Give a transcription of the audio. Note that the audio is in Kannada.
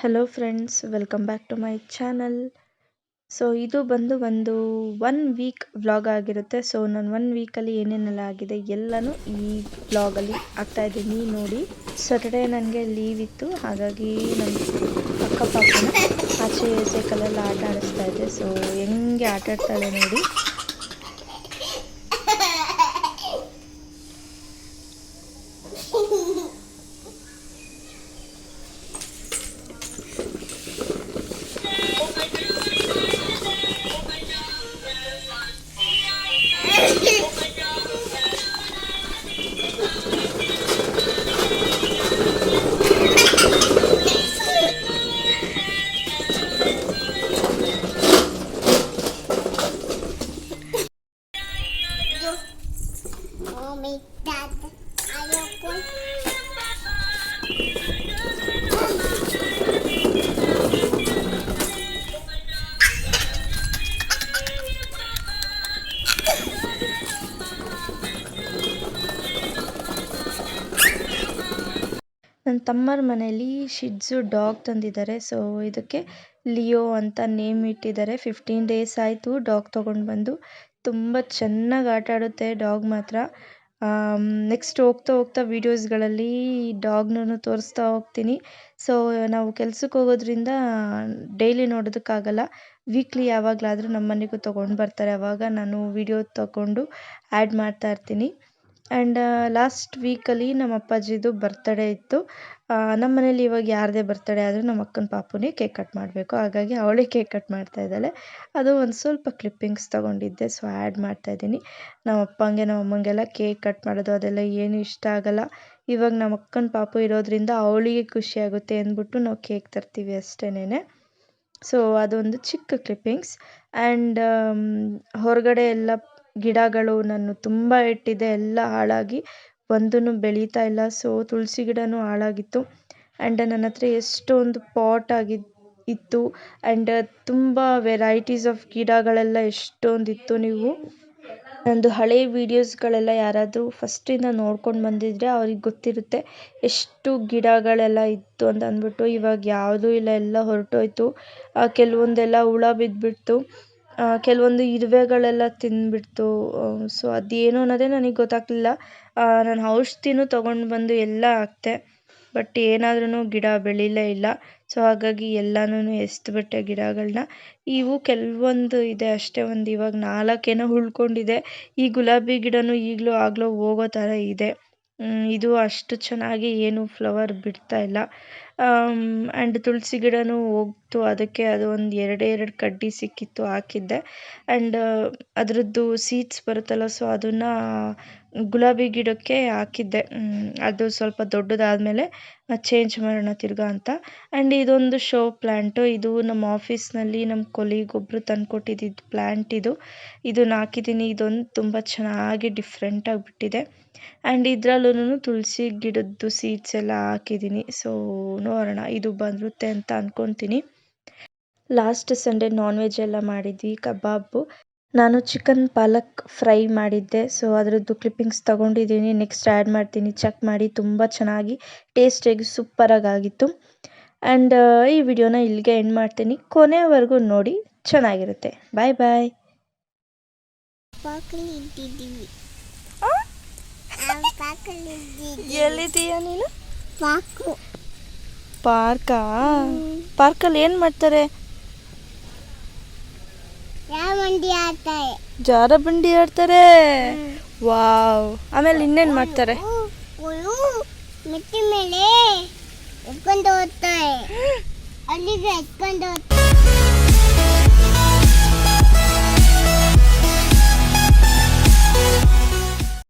Hello friends welcome back to my channel so ಇದು ಬಂದು ಒಂದು ಒನ್ ವೀಕ್ ವ್ಲಾಗ್ ಆಗಿರುತ್ತೆ. ಸೊ ನಾನು ಒನ್ ವೀಕಲ್ಲಿ ಏನೇನೆಲ್ಲ ಆಗಿದೆ ಎಲ್ಲನೂ ಈ ವ್ಲಾಗಲ್ಲಿ ಆಗ್ತಾ ಇದ್ದೀನಿ ನೋಡಿ. ಸ್ಯಾಟರ್ಡೇ ನನಗೆ ಲೀವ್ ಇತ್ತು. ಹಾಗಾಗಿ ನನ್ನ ಅಕ್ಕ ಪಾಪನ ಆಚೆ ಸೈಕಲಲ್ಲಿ ಆಟ ಆಡಿಸ್ತಾ ಇದ್ದೆ ಸೊ ಹೆಂಗೆ ಆಟ ಆಡ್ತಾಳೆ ನೋಡಿ. ನನ್ನ ತಮ್ಮರ ಮನೇಲಿ ಶಿಡ್ಸು ಡಾಗ್ ತಂದಿದ್ದಾರೆ. ಸೊ ಇದಕ್ಕೆ ಲಿಯೋ ಅಂತ ನೇಮ್ ಇಟ್ಟಿದ್ದಾರೆ. ಫಿಫ್ಟೀನ್ ಡೇಸ್ ಆಯಿತು ಡಾಗ್ ತೊಗೊಂಡು ಬಂದು. ತುಂಬ ಚೆನ್ನಾಗಿ ಆಟ ಆಡುತ್ತೆ ಡಾಗ್ ಮಾತ್ರ. ನೆಕ್ಸ್ಟ್ ಹೋಗ್ತಾ ಹೋಗ್ತಾ ವೀಡಿಯೋಸ್ಗಳಲ್ಲಿ ಡಾಗ್ನೂ ತೋರಿಸ್ತಾ ಹೋಗ್ತೀನಿ. ಸೊ ನಾವು ಕೆಲ್ಸಕ್ಕೆ ಹೋಗೋದ್ರಿಂದ ಡೈಲಿ ನೋಡೋದಕ್ಕಾಗಲ್ಲ. ವೀಕ್ಲಿ ಯಾವಾಗಲಾದರೂ ನಮ್ಮ ಮನೆಗೂ ತೊಗೊಂಡು ಬರ್ತಾರೆ. ಅವಾಗ ನಾನು ವೀಡಿಯೋ ತಗೊಂಡು ಆ್ಯಡ್ ಮಾಡ್ತಾ ಇರ್ತೀನಿ. ಆ್ಯಂಡ್ ಲಾಸ್ಟ್ ವೀಕಲ್ಲಿ ನಮ್ಮ ಅಪ್ಪಾಜಿದು ಬರ್ತಡೇ ಇತ್ತು. ನಮ್ಮ ಮನೇಲಿ ಇವಾಗ ಯಾರದೇ ಬರ್ತಡೇ ಆದರೂ ನಮ್ಮ ಅಕ್ಕನ ಪಾಪುನೇ ಕೇಕ್ ಕಟ್ ಮಾಡಬೇಕು. ಹಾಗಾಗಿ ಅವಳೇ ಕೇಕ್ ಕಟ್ ಮಾಡ್ತಾ ಇದ್ದಾಳೆ. ಅದು ಒಂದು ಸ್ವಲ್ಪ ಕ್ಲಿಪ್ಪಿಂಗ್ಸ್ ತೊಗೊಂಡಿದ್ದೆ ಸೊ ಆ್ಯಡ್ ಮಾಡ್ತಾ ಇದ್ದೀನಿ. ನಮ್ಮ ಅಪ್ಪಂಗೆ, ನಮ್ಮ ಅಮ್ಮಂಗೆಲ್ಲ ಕೇಕ್ ಕಟ್ ಮಾಡೋದು ಅದೆಲ್ಲ ಏನು ಇಷ್ಟ ಆಗಲ್ಲ. ಇವಾಗ ನಮ್ಮ ಅಕ್ಕನ ಪಾಪು ಇರೋದ್ರಿಂದ ಅವಳಿಗೆ ಖುಷಿ ಆಗುತ್ತೆ ಅಂದ್ಬಿಟ್ಟು ನಾವು ಕೇಕ್ ತರ್ತೀವಿ ಅಷ್ಟೇನೆ ಸೊ ಅದೊಂದು ಚಿಕ್ಕ ಕ್ಲಿಪ್ಪಿಂಗ್ಸ್ ಆ್ಯಂಡ್ ಹೊರಗಡೆ ಎಲ್ಲ ಗಿಡಗಳು ನಾನು ತುಂಬ ಇಟ್ಟಿದ್ದೆ ಎಲ್ಲ ಹಾಳಾಗಿ ಒಂದೂ ಬೆಳೀತಾ ಇಲ್ಲ. So Tulasi ಗಿಡವೂ ಹಾಳಾಗಿತ್ತು. ಆ್ಯಂಡ್ ನನ್ನ ಹತ್ರ ಎಷ್ಟೊಂದು ಪಾಟ್ ಆಗಿ ಇತ್ತು. ಆ್ಯಂಡ್ ತುಂಬ ವೆರೈಟೀಸ್ ಆಫ್ ಗಿಡಗಳೆಲ್ಲ ಎಷ್ಟೊಂದಿತ್ತು ನೀವು. ನಂದು ಹಳೆ ವೀಡಿಯೋಸ್ಗಳೆಲ್ಲ ಯಾರಾದರೂ ಫಸ್ಟಿಂದ ನೋಡ್ಕೊಂಡು ಬಂದಿದ್ದರೆ ಅವ್ರಿಗೆ ಗೊತ್ತಿರುತ್ತೆ ಎಷ್ಟು ಗಿಡಗಳೆಲ್ಲ ಇತ್ತು ಅಂತ ಅಂದ್ಬಿಟ್ಟು ಇವಾಗ ಯಾವುದೂ ಇಲ್ಲ, ಎಲ್ಲ ಹೊರಟೋಯ್ತು. ಕೆಲವೊಂದೆಲ್ಲ ಹುಳ ಬಿದ್ದುಬಿಡ್ತು ಕೆಲವೊಂದು ಇರುವೆಗಳೆಲ್ಲ ತಿಂದುಬಿಡ್ತು. ಸೊ ಅದೇನು ಅನ್ನೋದೇ ನನಗೆ ಗೊತ್ತಾಗಲಿಲ್ಲ. ನಾನು ಔಷಧಿನೂ ತೊಗೊಂಡು ಬಂದು ಎಲ್ಲ ಹಾಕ್ದೆ ಬಟ್ ಏನಾದ್ರೂ ಗಿಡ ಬೆಳೀಲೇ ಇಲ್ಲ. ಸೊ ಹಾಗಾಗಿ ಎಲ್ಲನೂ ಎಸ್ದುಬಿಟ್ಟೆ ಗಿಡಗಳನ್ನ ಇವು ಕೆಲವೊಂದು ಇದೆ ಅಷ್ಟೇ, ಒಂದು ಇವಾಗ ನಾಲ್ಕೇನೋ ಉಳ್ಕೊಂಡಿದೆ. ಈ ಗುಲಾಬಿ ಗಿಡನೂ ಈಗಲೂ ಆಗಲೋ ಹೋಗೋ ಥರ ಇದೆ. ಇದು ಅಷ್ಟು ಚೆನ್ನಾಗಿ ಏನು ಫ್ಲವರ್ ಬಿಡ್ತಾ ಇಲ್ಲ. ಆ್ಯಂಡ್ ತುಳಸಿ ಗಿಡನೂ ಹೋಗ್ತು. ಅದಕ್ಕೆ ಅದು ಒಂದು ಎರಡು ಎರಡು ಕಡ್ಡಿ ಸಿಕ್ಕಿತ್ತು ಹಾಕಿದ್ದೆ. ಆ್ಯಂಡ್ ಅದರದ್ದು ಸೀಡ್ಸ್ ಬರುತ್ತಲ್ಲ ಸೊ ಅದನ್ನು ಗುಲಾಬಿ ಗಿಡಕ್ಕೆ ಹಾಕಿದ್ದೆ. ಅದು ಸ್ವಲ್ಪ ದೊಡ್ಡದಾದಮೇಲೆ ಚೇಂಜ್ ಮಾಡೋಣ ತಿರ್ಗಾ ಅಂತ. ಆ್ಯಂಡ್ ಇದೊಂದು ಶೋ ಪ್ಲ್ಯಾಂಟು ಇದು ನಮ್ಮ ಆಫೀಸ್ನಲ್ಲಿ ನಮ್ಮ ಕೊಲೀಗೊಬ್ಬರು ತಂದುಕೊಟ್ಟಿದ್ದಿದ್ದು ಪ್ಲ್ಯಾಂಟ್ ಇದು. ಇದನ್ನ ಹಾಕಿದ್ದೀನಿ. ಇದೊಂದು ತುಂಬ ಚೆನ್ನಾಗಿ ಡಿಫ್ರೆಂಟಾಗಿ ಬಿಟ್ಟಿದೆ. ಆ್ಯಂಡ್ ಇದ್ರಲ್ಲೂ ತುಳಸಿ ಗಿಡದ್ದು ಸೀಡ್ಸ್ ಎಲ್ಲ ಹಾಕಿದ್ದೀನಿ. ಸೊ ನೋಡೋಣ ಇದು ಬರುತ್ತೆ ಅಂತ ಅಂದ್ಕೊತೀನಿ ಲಾಸ್ಟ್ ಸಂಡೇ ನಾನ್ ವೆಜ್ ಎಲ್ಲ ಮಾಡಿದ್ವಿ ಕಬಾಬು. ನಾನು ಚಿಕನ್ ಪಾಲಕ್ ಫ್ರೈ ಮಾಡಿದ್ದೆ ಸೊ ಅದರದ್ದು ಕ್ಲಿಪ್ಪಿಂಗ್ಸ್ ತೊಗೊಂಡಿದ್ದೀನಿ. ನೆಕ್ಸ್ಟ್ ಆ್ಯಡ್ ಮಾಡ್ತೀನಿ ಚೆಕ್ ಮಾಡಿ ತುಂಬ ಚೆನ್ನಾಗಿ ಟೇಸ್ಟಿಯಾಗಿ ಸೂಪರಾಗಿ ಆಗಿತ್ತು ಆ್ಯಂಡ್ ಈ ವಿಡಿಯೋನ ಇಲ್ಲಿಗೆ ಎಂಡ್ ಮಾಡ್ತೀನಿ. ಕೊನೆಯವರೆಗೂ ನೋಡಿ ಚೆನ್ನಾಗಿರುತ್ತೆ. ಬಾಯ್ ಬಾಯ್ ಎಲ್ಲಿದ್ದೀಯ ನೀನು? ಪಾರ್ಕಾ? ಪಾರ್ಕಲ್ಲಿ ಏನು ಮಾಡ್ತಾರೆ? ಜಾರ ಬಂಡಿ ಆಡ್ತಾರೆ? ವಾವ್. ಆಮೇಲೆ ಇನ್ನೇನು ಮಾಡ್ತಾರೆ? ಮಿಟ್ಟಿ ಮೇಲೆ ಎತ್ಕೊಂಡು ಹೋಗ್ತಾರೆ. ಅಲ್ಲಿಗೆ ಎತ್ಕೊಂಡು ಹೋಗ್ತಾರೆ.